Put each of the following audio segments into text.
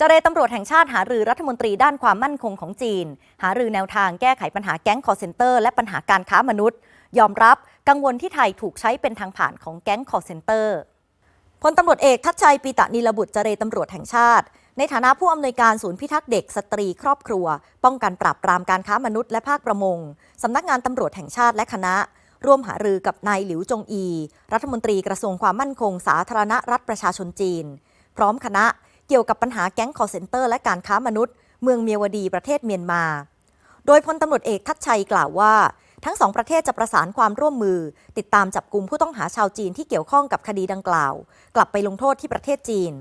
เจรตำรวจแห่งชาติหารือรัฐมนตรีด้านความมั่นคงของจีน หารือแนวทางแก้ไขปัญหาแก๊งคอร์เซนเตอร์และปัญหาการค้ามนุษย์ ยอมรับกังวลที่ไทยถูกใช้เป็นทางผ่านของแก๊งคอร์เซนเตอร์พลตำรวจเอกทัชชัยปีตะนีลบุตรเจรตำรวจแห่งชาติ ในฐานะผู้อำนวยการศูนย์พิทักษ์เด็กสตรีครอบครัว ป้องกันปราบปรามการค้ามนุษย์และภาคประมงสำนักงานตำรวจแห่งชาติและคณะ ร่วมหารือกับนายหลิวจงอี รัฐมนตรีกระทรวงความมั่นคงสาธารณรัฐประชาชนจีน พร้อมคณะ เกี่ยวกับปัญหาแก๊งคอร์เซนเตอร์และการค้ามนุษย์ เมืองเมียวดีประเทศเมียนมา โดยพลตำรวจเอกทัชชัยกล่าวว่า ทั้งสองประเทศจะประสานความร่วมมือ ติดตามจับกลุ่มผู้ต้องหาชาวจีนที่เกี่ยวข้องกับคดีดังกล่าว กลับไปลงโทษที่ประเทศจีน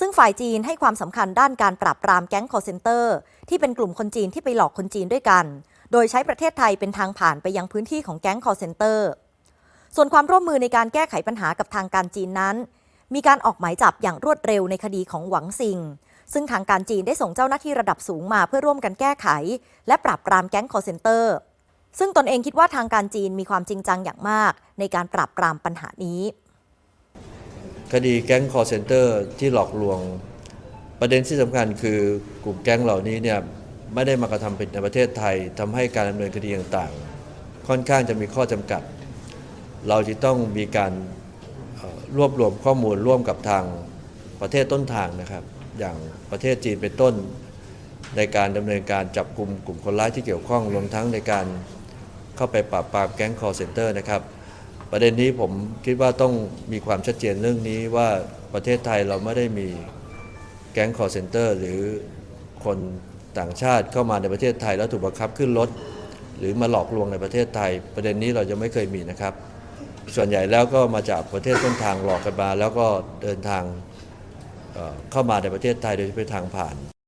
ซึ่งฝ่ายจีนให้ความสำคัญด้านการปราบปรามแก๊งคอร์เซนเตอร์ที่เป็นกลุ่มคนจีนที่ไปหลอกคนจีนด้วยกัน โดยใช้ประเทศไทยเป็นทางผ่านไปยังพื้นที่ของแก๊งคอร์เซนเตอร์ส่วนความร่วมมือในการแก้ไขปัญหากับทางการจีนนั้น มีการออกหมายจับอย่างรวดเร็วในคดีของหวังซิง ซึ่งทางการจีนได้ส่งเจ้าหน้าที่ระดับสูงมาเพื่อร่วมกันแก้ไข และปราบปรามแก๊งคอร์เซนเตอร์ ซึ่งตนเองคิดว่าทางการจีนมีความจริงจังอย่างมาก ในการปราบปรามปัญหานี้ คดีแก๊งคอร์เซนเตอร์ที่หลอกลวง ประเด็นที่สำคัญคือกลุ่มแก๊งเหล่านี้เนี่ยไม่ได้มากระทำผิดในประเทศไทยทำให้การดำเนินคดีต่างๆ ค่อนข้างจะมีข้อจำกัด เราจะต้องมีการ รวบรวมข้อมูลร่วมกับทางประเทศต้นทางนะครับ อย่างประเทศจีนเป็นต้น ในการดำเนินการจับกลุ่มกลุ่มคนร้ายที่เกี่ยวข้องรวมทั้งในการเข้าไปปราบปรามแก๊งคอร์เซนเตอร์นะครับ ประเด็นนี้ผมคิดว่าต้องมีความชัดเจนเรื่องนี้ว่าประเทศไทยเราไม่ได้มีแก๊งคอร์เซนเตอร์หรือคนต่างชาติเข้ามาในประเทศไทยแล้วถูกบังคับขึ้นรถหรือมาหลอกลวงในประเทศไทย ประเด็นนี้เราจะไม่เคยมีนะครับ ส่วนใหญ่แล้วก็มาจากประเทศต้นทางหลอกกันมาแล้วก็เดินทางเข้ามาในประเทศไทยโดยเฉพาะทางผ่าน